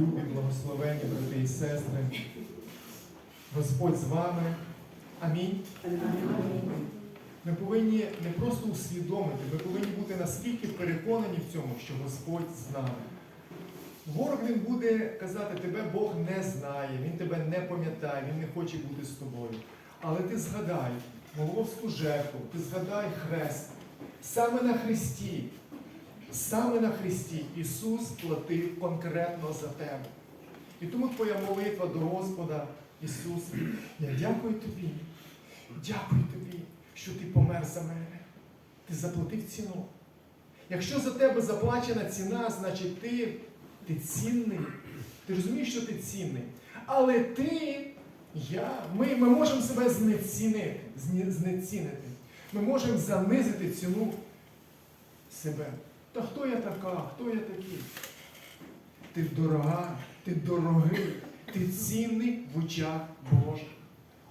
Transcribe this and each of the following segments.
любі, благословені брати і сестри. Господь з вами. Амінь. Ми повинні не просто усвідомити, ми повинні бути наскільки переконані в цьому, що Господь з нами. Ворог він буде казати, тебе Бог не знає, Він тебе не пам'ятає, Він не хоче бути з тобою. Але ти згадай Голговську жертву, ти згадай хрест. Саме на Христі, саме на Христі Ісус платив конкретно за тебе. І тому твоя молитва до Господа Ісус, я дякую тобі, дякую тобі, що ти помер за мене. Ти заплатив ціну. Якщо за тебе заплачена ціна, значить ти, ти цінний. Ти розумієш, що ти цінний. Але ти, я, ми, ми можемо себе знецінити, знецінити. Ми можемо занизити ціну себе. Та хто я така? Хто я такий? Ти дорога, ти дорогий, ти цінний в очах Божих.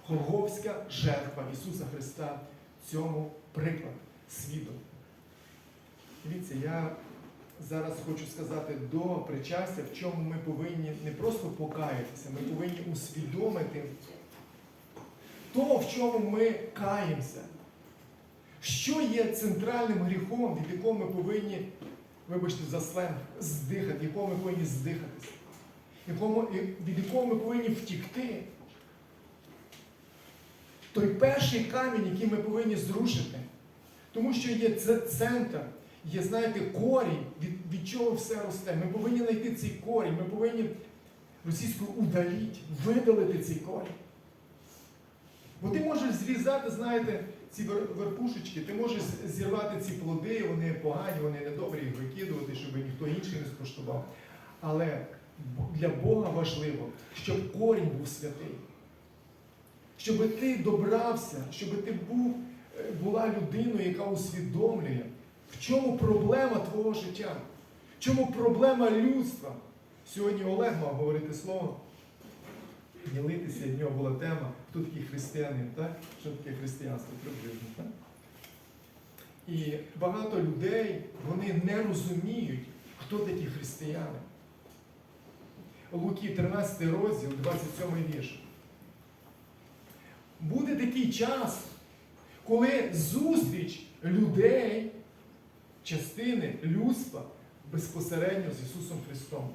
Голговська жертва Ісуса Христа цьому приклад, свідок. Дивіться, я зараз хочу сказати до причастя, в чому ми повинні не просто покаятися, ми повинні усвідомити то, в чому ми каємося. Що є центральним гріхом, від якого ми повинні, вибачте, за сленг, здихати, якого ми повинні здихатися, від якого ми повинні втікти. Той перший камінь, який ми повинні зрушити, тому що є це центр, є, знаєте, корінь, від, від чого все росте. Ми повинні знайти цей корінь, ми повинні російською удаліть, видалити цей корінь. Бо ти можеш зрізати, знаєте, ці верпушечки, ти можеш зірвати ці плоди, вони погані, вони недобрі, їх викидувати, щоб ніхто інший не скуштував. Але для Бога важливо, щоб корінь був святий. Щоб ти добрався, щоб ти був, е, була людиною, яка усвідомлює, в чому проблема твого життя, в чому проблема людства. Сьогодні Олег мав говорити слово ділитися, в нього була тема, хто такий християнин, так? Що таке християнство приблизно, так? І багато людей вони не розуміють, хто такі християни. Луки, 13 розділ, 27 вірш. Буде такий час, коли зустріч людей, частини людства безпосередньо з Ісусом Христом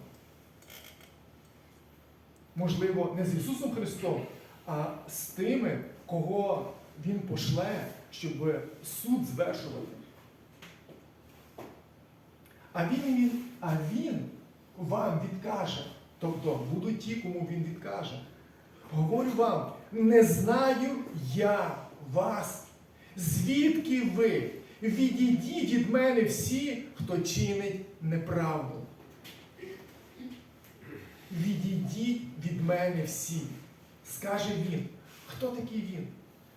можливо, не з Ісусом Христом, а з тими, кого Він пошле, щоб суд звершувати. А він, він, а він вам відкаже. Тобто будуть ті, кому він відкаже. Говорю вам, не знаю я вас. Звідки ви? Відійдіть від мене всі, хто чинить неправду. Відійдіть від мене всі, скаже він. Хто такий він?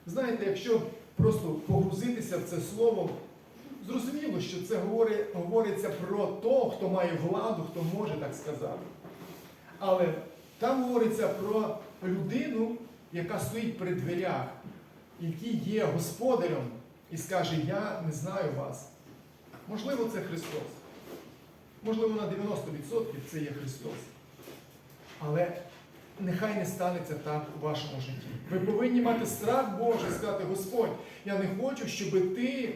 Знаєте, якщо просто погрузитися в це слово, зрозуміло, що це говори- говориться про того, хто має владу, хто може так сказати. Але там говориться про людину, яка стоїть при дверях, який є господарем і скаже, я не знаю вас. Можливо, це Христос. Можливо, на 90% це є Христос. Але нехай не станеться так у вашому житті. Ви повинні мати страх Божий, сказати, Господь, я не хочу, щоб ти,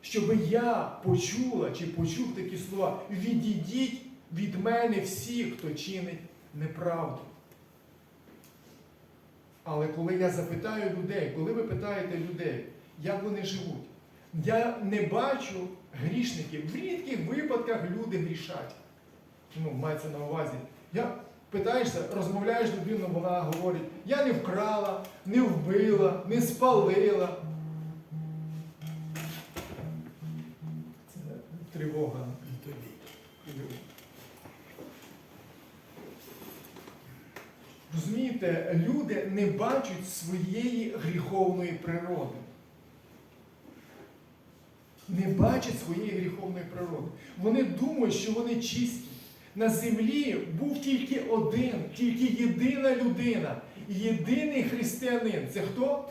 щоб я почула чи почув такі слова. Відійдіть від мене всі, хто чинить неправду. Але коли я запитаю людей, коли ви питаєте людей, як вони живуть, я не бачу грішників. В рідких випадках люди грішать. Ну, мається на увазі. Я питаєшся, розмовляєш з людиною, вона говорить, я не вкрала, не вбила, не спалила. Це тривога. Розумієте, люди не бачать своєї гріховної природи. Не бачать своєї гріховної природи. Вони думають, що вони чисті. На землі був тільки один, тільки єдина людина, єдиний християнин. Це хто?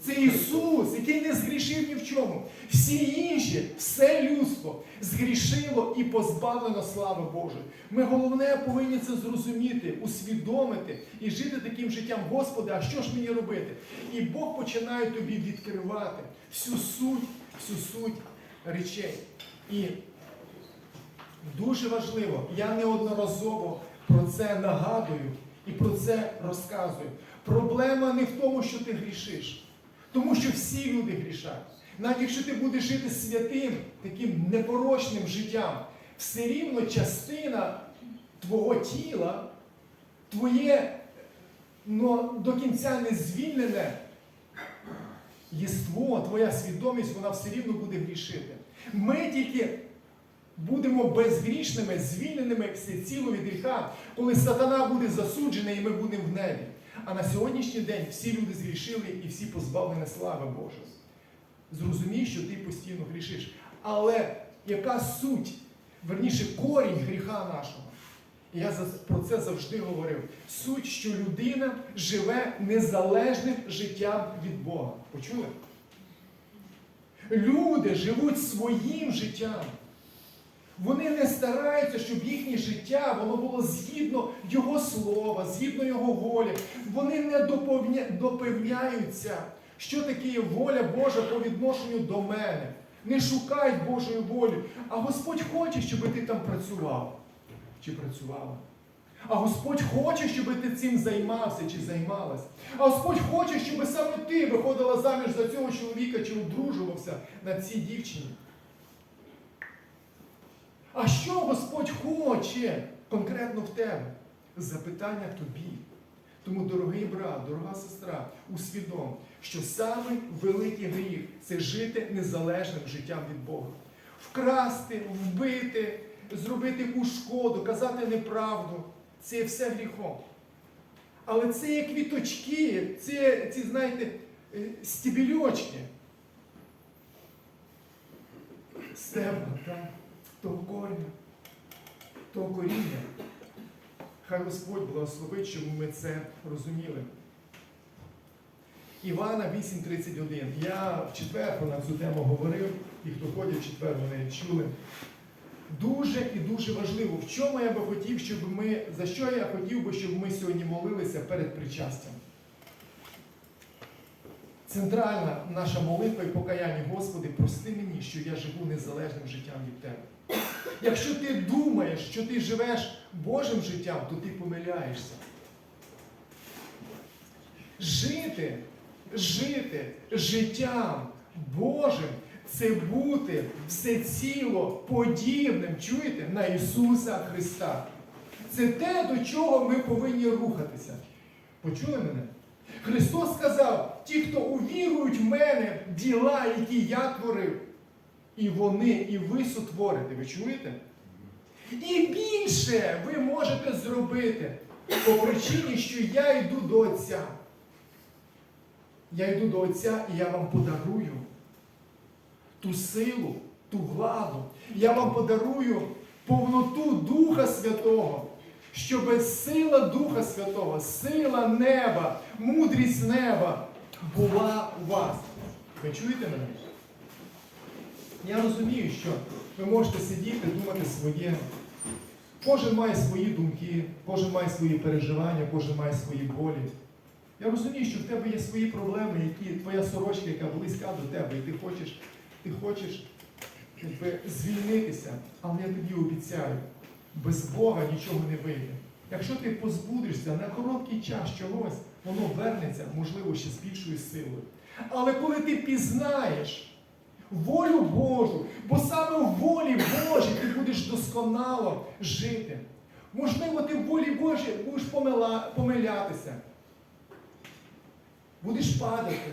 Це Ісус, який не згрішив ні в чому. Всі інші, все людство згрішило і позбавлено слави Божої. Ми головне повинні це зрозуміти, усвідомити і жити таким життям. Господи, а що ж мені робити? І Бог починає тобі відкривати всю суть, всю суть речей. І дуже важливо, я неодноразово про це нагадую і про це розказую. Проблема не в тому, що ти грішиш, тому що всі люди грішать. Навіть якщо ти будеш жити святим, таким непорочним життям, все рівно частина твого тіла, твоє но до кінця не звільнене єство, твоя свідомість, вона все рівно буде грішити. Ми тільки будемо безгрішними, звільненими всеціло від гріха, коли сатана буде засуджений і ми будемо в небі. А на сьогоднішній день всі люди згрішили і всі позбавлені слави Божої. Зрозумій, що ти постійно грішиш. Але яка суть, верніше, корінь гріха нашого? Я про це завжди говорив. Суть, що людина живе незалежним життям від Бога. Почули? Люди живуть своїм життям. Вони не стараються, щоб їхнє життя воно було згідно Його слова, згідно Його волі. Вони не доповня- допевняються, що таке є воля Божа по відношенню до мене. Не шукають Божої волі. А Господь хоче, щоб ти там працював чи працювала. А Господь хоче, щоб ти цим займався чи займалась. А Господь хоче, щоб саме ти виходила заміж за цього чоловіка чи одружувався на цій дівчині. А що Господь хоче конкретно в тебе? Запитання тобі. Тому, дорогий брат, дорога сестра, усвідом, що самий великий гріх це жити незалежним життям від Бога. Вкрасти, вбити, зробити якусь шкоду, казати неправду це все гріхом. Але це є квіточки, це ці, знаєте, е, стібільочки. Стебла, так? Того корня, того коріння. Хай Господь благословить, щоб ми це розуміли. Івана 8.31. Я в четвер на цю тему говорив, і хто ходять в четвер, вони чули. Дуже і дуже важливо, в чому я би хотів, щоб ми, за що я хотів би, щоб ми сьогодні молилися перед причастям. Центральна наша молитва і покаяння, Господи, прости мені, що я живу незалежним життям від Тебе. Якщо ти думаєш, що ти живеш Божим життям, то ти помиляєшся. Жити, жити життям Божим це бути всеціло подібним, чуєте, на Ісуса Христа. Це те, до чого ми повинні рухатися. Почули мене? Христос сказав, ті, хто увірують в мене діла, які я творив, і вони, і ви сотворите. Ви чуєте? І більше ви можете зробити по причині, що я йду до Отця. Я йду до Отця і я вам подарую ту силу, ту владу. Я вам подарую повноту Духа Святого, щоб сила Духа Святого, сила неба, мудрість неба була у вас. Ви чуєте мене? Я розумію, що ви можете сидіти, думати своє. Кожен має свої думки, кожен має свої переживання, кожен має свої болі. Я розумію, що в тебе є свої проблеми, які твоя сорочка, яка близька до тебе, і ти хочеш, ти хочеш якби, звільнитися, але я тобі обіцяю, без Бога нічого не вийде. Якщо ти позбудешся на короткий час чогось, воно вернеться, можливо, ще з більшою силою. Але коли ти пізнаєш волю Божу, бо саме в волі Божій ти будеш досконало жити. Можливо, ти в волі Божій будеш помила- помилятися, будеш падати,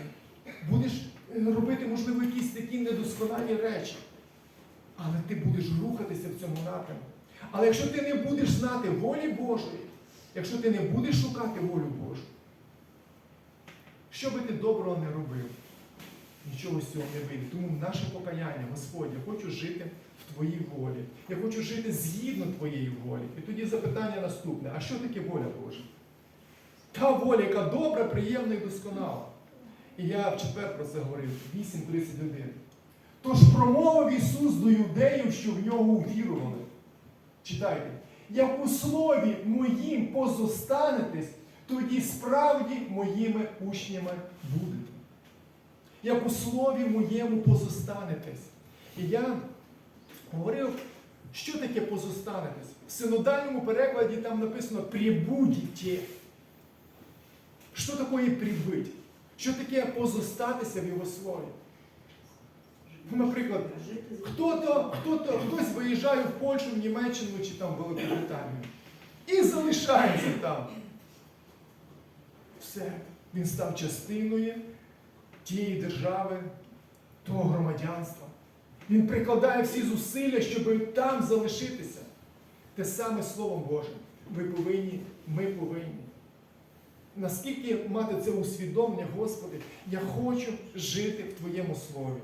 будеш е, робити, можливо, якісь такі недосконалі речі. Але ти будеш рухатися в цьому напрямку. Але якщо ти не будеш знати волі Божої, якщо ти не будеш шукати волю Божу, що би ти доброго не робив, нічого з цього не вийде. Тому наше покаяння, Господь, я хочу жити в Твоїй волі. Я хочу жити згідно Твоєї волі. І тоді запитання наступне: а що таке воля Божа? Та воля, яка добра, приємна і досконала. І я в четвер про це говорив, 8.31. Тож промовив Ісус до юдеїв, що в нього увірували. Читайте, як у слові моїм позостанетесь, тоді справді моїми учнями будете. Як у слові моєму позостанетесь. І я говорив, що таке позостанетесь. В синодальному перекладі там написано прибудете. Що таке прибыть? Що таке позостатися в його слові? Ну, наприклад, хто-то, хто-то, хтось виїжджає в Польщу, в Німеччину чи там в Великобританію і залишається там. Все, він став частиною тієї держави, того громадянства. Він прикладає всі зусилля, щоб там залишитися. Те саме Словом Божим. Ви повинні, ми повинні. Наскільки мати це усвідомлення, Господи, я хочу жити в Твоєму слові.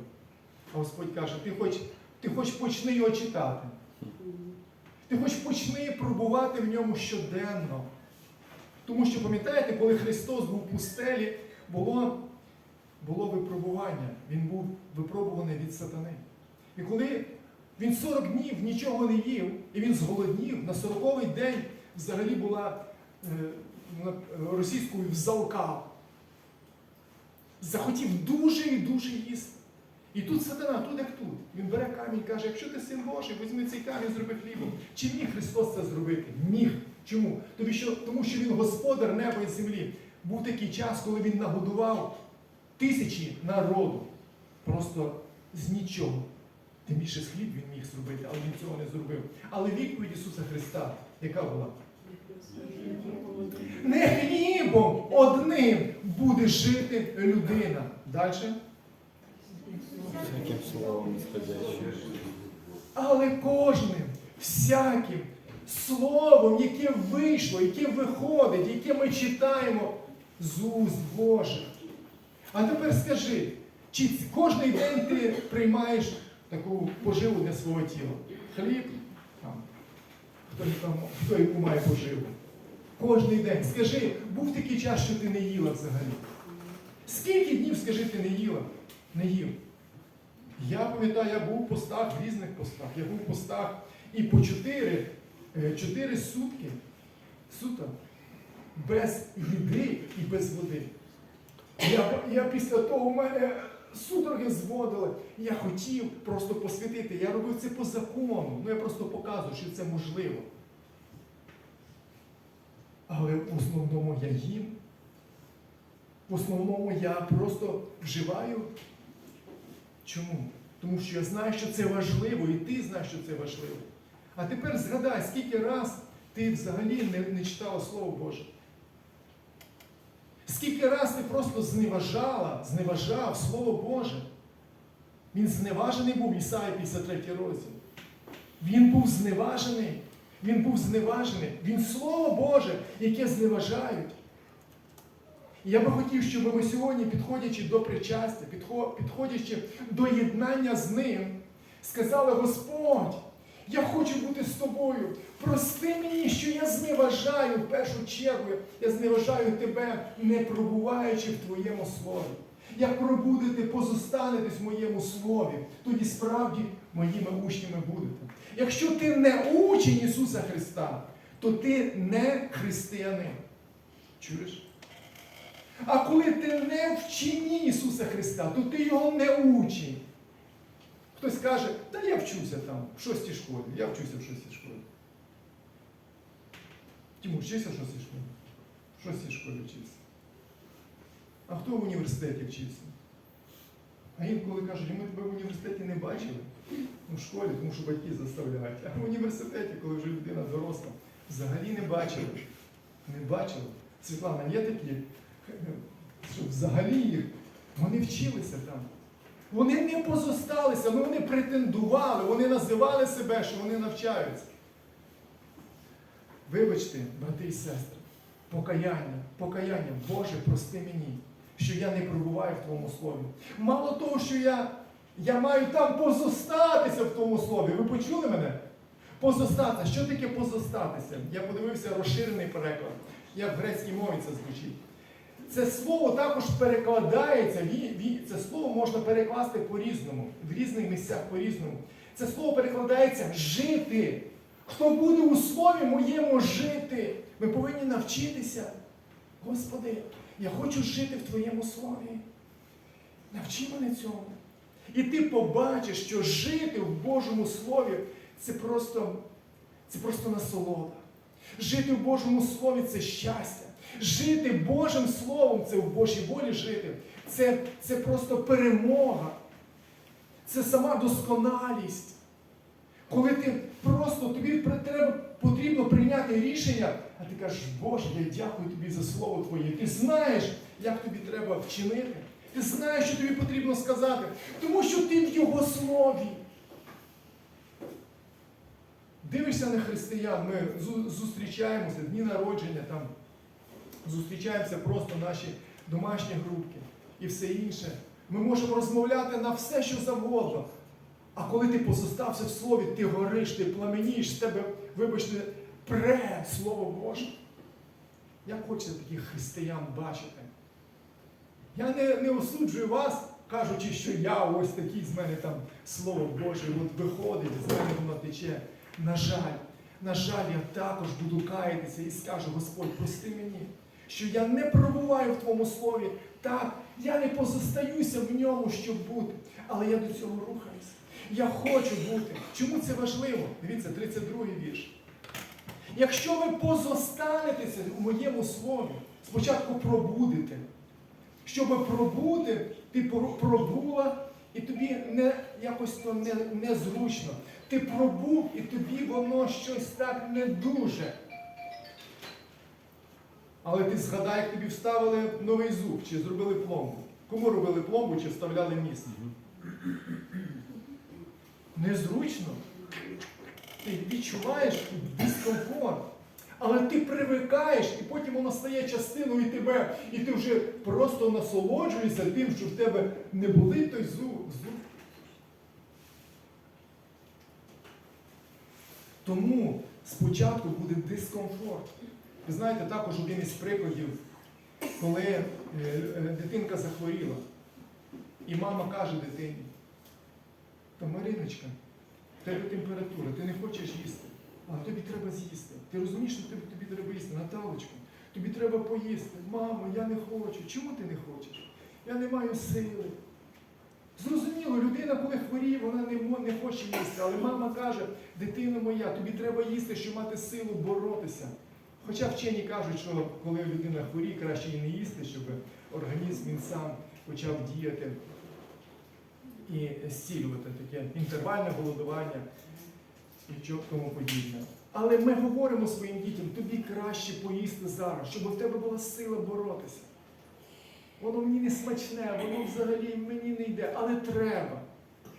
А Господь каже, ти хоч, ти хоч почни його читати. Ти хоч почни пробувати в ньому щоденно. Тому що, пам'ятаєте, коли Христос був в пустелі, було, було випробування. Він був випробуваний від сатани. І коли він 40 днів нічого не їв, і він зголоднів, на 40-й день взагалі була е, російською взалкав. Захотів дуже і дуже їсти. І тут сатана, тут як тут. Він бере камінь і каже, якщо ти син Божий, візьми цей камінь, зроби хлібом. Чи міг Христос це зробити? Міг. Чому? Тому що, тому що він господар неба і землі. Був такий час, коли він нагодував тисячі народу. Просто з нічого. Тим більше з хліб він міг зробити, але він цього не зробив. Але відповідь Ісуса Христа, яка була? Не хлібом одним буде жити людина. Далі. Але кожним, всяким словом, яке вийшло, яке виходить, яке ми читаємо з уст Божих. А тепер скажи, чи кожний день ти приймаєш таку поживу для свого тіла? Хліб? Там, хто, там, хто яку має поживу? Кожний день. Скажи, був такий час, що ти не їла взагалі? Скільки днів, скажи, ти не їла? Не їв. Я пам'ятаю, я був в постах, в різних постах. Я був в постах і по 4, 4 сутки, сута, без їди і без води. Я, я після того у мене судороги зводили. Я хотів просто посвятити. Я робив це по закону. Ну я просто показую, що це можливо. Але в основному я їм. В основному я просто вживаю Чому? Тому що я знаю, що це важливо, і ти знаєш, що це важливо. А тепер згадай, скільки раз ти взагалі не, не читала Слово Боже. Скільки раз ти просто зневажала, зневажав Слово Боже. Він зневажений був Ісаї 53 розділ. Він був зневажений. Він був зневажений. Він Слово Боже, яке зневажають. Я би хотів, щоб ми сьогодні, підходячи до причастя, підходячи до єднання з ним, сказали, Господь, я хочу бути з тобою. Прости мені, що я зневажаю в першу чергу, я зневажаю тебе, не пробуваючи в твоєму слові. Як пробудете, позостанетесь в моєму слові, тоді справді моїми учнями будете. Якщо ти не учень Ісуса Христа, то ти не християнин. Чуєш? А коли ти не в чині Ісуса Христа, то ти його не учень. Хтось каже, та я вчуся там в шостій школі, я вчуся в шостій школі. Тимур, вчився в шостій школі? В шостій школі вчився. А хто в університеті вчився? А інколи кажуть, ми тебе в університеті не бачили. Ну, в школі, тому що батьки заставляють. А в університеті, коли вже людина доросла, взагалі не бачили. Не бачили. Світлана, є такі, що взагалі їх, вони вчилися там. Вони не позосталися, ну вони претендували, вони називали себе, що вони навчаються. Вибачте, брати і сестри, покаяння, покаяння, Боже, прости мені, що я не перебуваю в Твоєму слові. Мало того, що я, я маю там позостатися в тому слові. Ви почули мене? Позостатися. Що таке позостатися? Я подивився розширений переклад. Як в грецькій мові це звучить. Це слово також перекладається, це слово можна перекласти по-різному, в різних місцях по-різному. Це слово перекладається жити. Хто буде у слові моєму жити? Ми повинні навчитися. Господи, я хочу жити в Твоєму слові. Навчи мене цьому. І ти побачиш, що жити в Божому Слові це просто, це просто насолода. Жити в Божому Слові це щастя. Жити Божим Словом це в Божій волі жити. Це, це просто перемога. Це сама досконалість. Коли ти просто тобі потрібно прийняти рішення, а ти кажеш, Боже, я дякую тобі за слово Твоє. Ти знаєш, як тобі треба вчинити. Ти знаєш, що тобі потрібно сказати, тому що ти в Його слові. Дивишся на християн, ми зу- зустрічаємося, дні народження, там, зустрічаємося просто наші домашні групки і все інше. Ми можемо розмовляти на все, що завгодно. А коли ти позостався в слові, ти гориш, ти пламенієш, з тебе, вибачте, пре Слово Боже. Як хочеться таких християн бачити? Я не, не осуджую вас, кажучи, що я ось такий з мене там Слово Боже, от виходить, з мене воно тече. На жаль, на жаль, я також буду каятися і скажу, Господь, прости мені, що я не пробуваю в Твоєму слові. Так, я не позостаюся в ньому, щоб бути, але я до цього рухаюся. Я хочу бути. Чому це важливо? Дивіться, 32-й вірш. Якщо ви позостанетеся у моєму слові, спочатку пробудете. Щоб пробути, ти пробула, і тобі не, якось то не, незручно. Ти пробув, і тобі воно щось так не дуже. Але ти згадай, як тобі вставили новий зуб, чи зробили пломбу. Кому робили пломбу, чи вставляли міст? Незручно. Ти відчуваєш дискомфорт. Але ти привикаєш, і потім воно стає частиною тебе, і ти вже просто насолоджуєшся тим, що в тебе не болить той зуб. Тому спочатку буде дискомфорт. Ви знаєте, також один із прикладів, коли е, е, дитинка захворіла, і мама каже дитині, та Мариночка, в тебе температура, ти не хочеш їсти, але тобі треба з'їсти. Ти розумієш, що тобі, тобі треба їсти, Наталочка, тобі треба поїсти. Мамо, я не хочу. Чому ти не хочеш? Я не маю сили. Зрозуміло, людина, коли хворіє, вона не, не хоче їсти. Але мама каже, дитина моя, тобі треба їсти, щоб мати силу боротися. Хоча вчені кажуть, що коли людина хворіє, краще їй не їсти, щоб організм він сам почав діяти і зцілювати таке інтервальне голодування і тому подібне. Але ми говоримо своїм дітям, тобі краще поїсти зараз, щоб у тебе була сила боротися. Воно мені не смачне, воно взагалі мені не йде, але треба.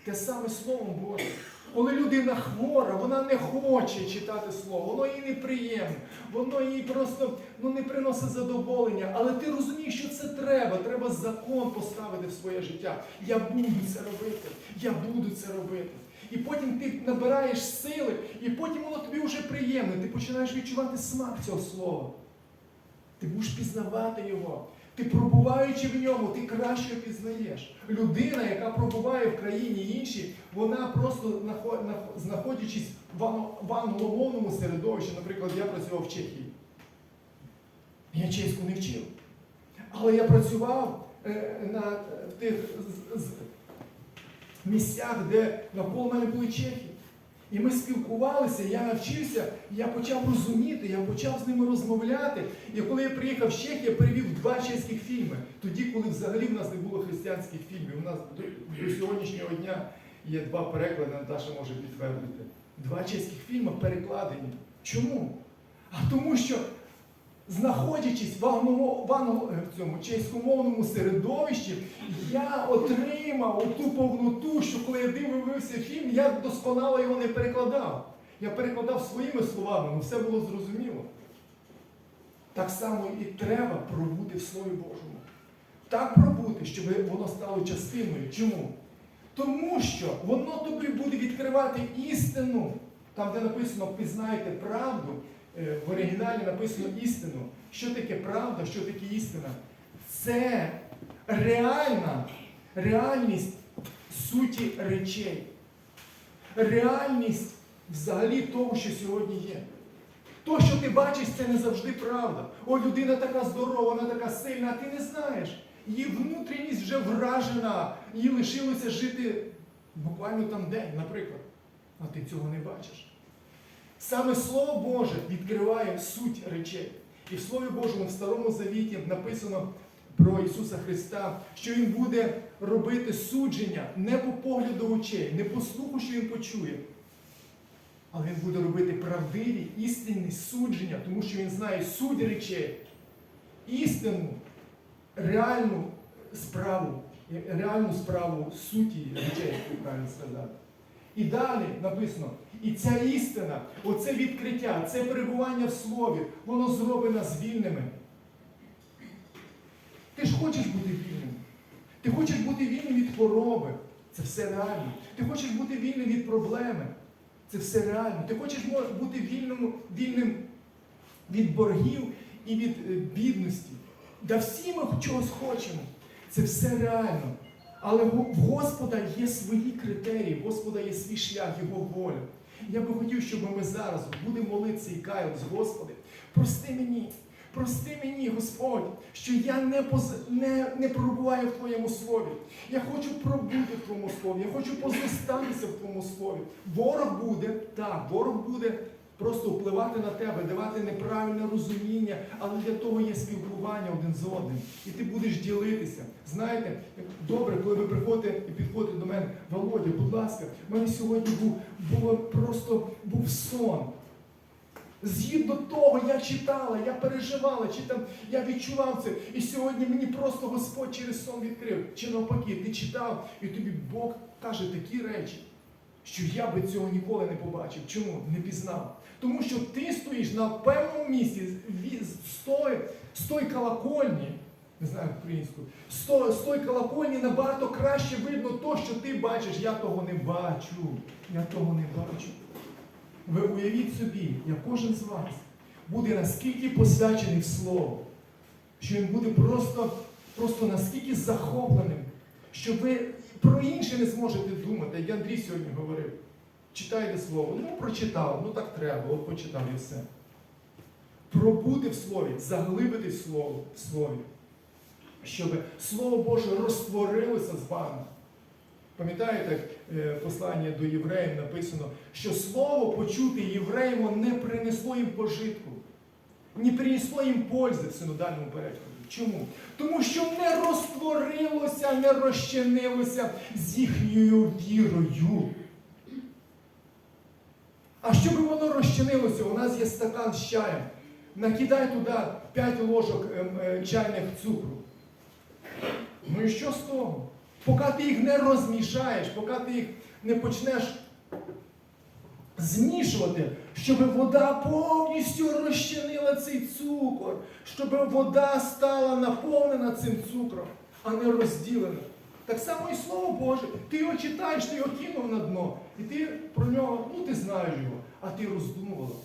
Те саме Словом Божим. Коли людина хвора, вона не хоче читати слово, воно їй неприємне, воно їй просто ну, не приносить задоволення. Але ти розумієш, що це треба. Треба закон поставити в своє життя. Я буду це робити, я буду це робити. І потім ти набираєш сили, і потім воно тобі вже приємне. Ти починаєш відчувати смак цього слова. Ти будеш пізнавати його. Ти пробуваючи в ньому, ти краще пізнаєш. Людина, яка пробуває в країні іншій, вона просто знаходячись в англомовному середовищі, наприклад, я працював в Чехії. Я чеську не вчив. Але я працював е, на тих місцях, де навколо мене були чехи. І ми спілкувалися, я навчився, я почав розуміти, я почав з ними розмовляти. І коли я приїхав в Чехії, я перевів два чеських фільми. Тоді, коли взагалі в нас не було християнських фільмів. У нас до сьогоднішнього дня є два переклади, Наташа може підтвердити. Два чеських фільми перекладені. Чому? А тому що, знаходячись в, англо- в, англо- в цьому чеськомовному середовищі, я отримав ту повноту, що коли я дивився фільм, я досконало його не перекладав. Я перекладав своїми словами, але все було зрозуміло. Так само і треба пробути в Слові Божому. Так пробути, щоб воно стало частиною. Чому? Тому що воно тобі буде відкривати істину. Там, де написано пізнаєте правду, е, в оригіналі написано істину. Що таке правда, що таке істина? це реальна реальність суті речей. Реальність взагалі того, що сьогодні є. То, що ти бачиш, це не завжди правда. О, людина така здорова, вона така сильна, а ти не знаєш. Її внутрішність вже вражена, їй лишилося жити буквально там день, наприклад. А ти цього не бачиш. Саме Слово Боже відкриває суть речей. І в Слові Божому, в Старому Завіті написано про Ісуса Христа, що Він буде робити судження не по погляду очей, не по слуху, що Він почує. Але Він буде робити правдиві, істинні судження, тому що Він знає суть речей, істину, реальну справу, реальну справу суті речей, як правильно сказати. І далі написано, і ця істина, оце відкриття, це перебування в слові, воно зробить нас вільними. Ти ж хочеш бути вільним. Ти хочеш бути вільним від хвороби. Це все реально. Ти хочеш бути вільним від проблеми. Це все реально. Ти хочеш бути вільним, вільним від боргів і від е, бідності. Да всі ми чогось хочемо. Це все реально. Але в Господа є свої критерії, в Господа є свій шлях, Його воля. Я би хотів, щоб ми зараз будемо молитися і каялись, Господи, прости мені, прости мені, Господь, що я не, поз... не, не пробуваю в Твоєму слові. Я хочу пробути в Твоєму слові, я хочу позостатися в Твоєму слові. Ворог буде, так, ворог буде просто впливати на тебе, давати неправильне розуміння, але для того є спілкування один з одним. І ти будеш ділитися. Знаєте, добре, коли ви приходите і підходите до мене, Володя, будь ласка, в мене сьогодні був, було просто був сон. Згідно того, я читала, я переживала, чи там я відчував це. І сьогодні мені просто Господь через сон відкрив. Чи навпаки, ти читав, і тобі Бог каже такі речі, що я би цього ніколи не побачив. Чому? Не пізнав. Тому що ти стоїш на певному місці з той, колокольні, не знаю українською, з той, колокольні набагато краще видно то, що ти бачиш. Я того не бачу. Я того не бачу. Ви уявіть собі, як кожен з вас буде наскільки посвячений в слово, що він буде просто, просто наскільки захопленим, що ви про інше не зможете думати, як Андрій сьогодні говорив. Читайте слово. Ну, прочитав, ну так треба, от почитав і все. Пробути в слові, заглибитись в слово, в слові, щоб Слово Боже розтворилося з вами. Пам'ятаєте, е, послання до євреїв написано, що слово почути євреям не принесло їм пожитку, не принесло їм пользи в синодальному перекладі. Чому? Тому що не розтворилося, не розчинилося з їхньою вірою. А щоб воно розчинилося, у нас є стакан з чаєм. Накидай туди 5 ложок ем, е, чайних цукру. Ну і що з того? Поки ти їх не розмішаєш, поки ти їх не почнеш змішувати, щоб вода повністю розчинила цей цукор, щоб вода стала наповнена цим цукром, а не розділена. Так само і Слово Боже. Ти його читаєш, ти його кинув на дно, і ти про нього, ну ти знаєш його, а ти роздумувала.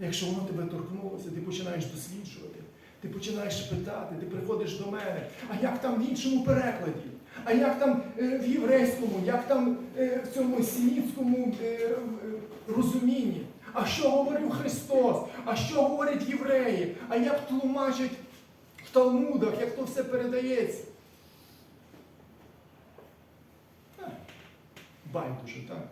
Якщо воно тебе торкнулося, ти починаєш досліджувати, ти починаєш питати, ти приходиш до мене, а як там в іншому перекладі? А як там е, в єврейському, як там е, в цьому сімітському е, е, розумінні? А що говорив Христос? А що говорять євреї? А як тлумачать в Талмудах, як то все передається? Байдуже, так?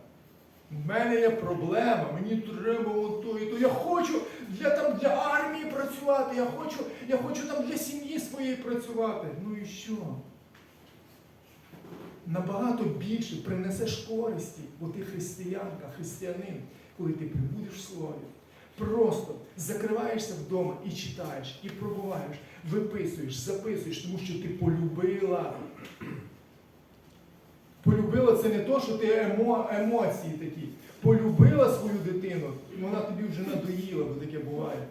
У мене є проблема, мені треба ото і то. Я хочу для, там, для армії працювати, я хочу, я хочу там для сім'ї своєї працювати. Ну і що? Набагато більше принесеш користі, бо ти християнка, християнин, коли ти прибудеш в слові. Просто закриваєшся вдома і читаєш, і пробуваєш, виписуєш, записуєш, тому що ти полюбила. Полюбила це не то, що ти емо, емоції такі. Полюбила свою дитину, і вона тобі вже надоїла, бо таке буває.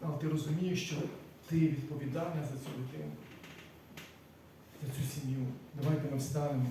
Але ти розумієш, що ти відповідальна за цю дитину, за цю сім'ю. Давайте ми встанемо.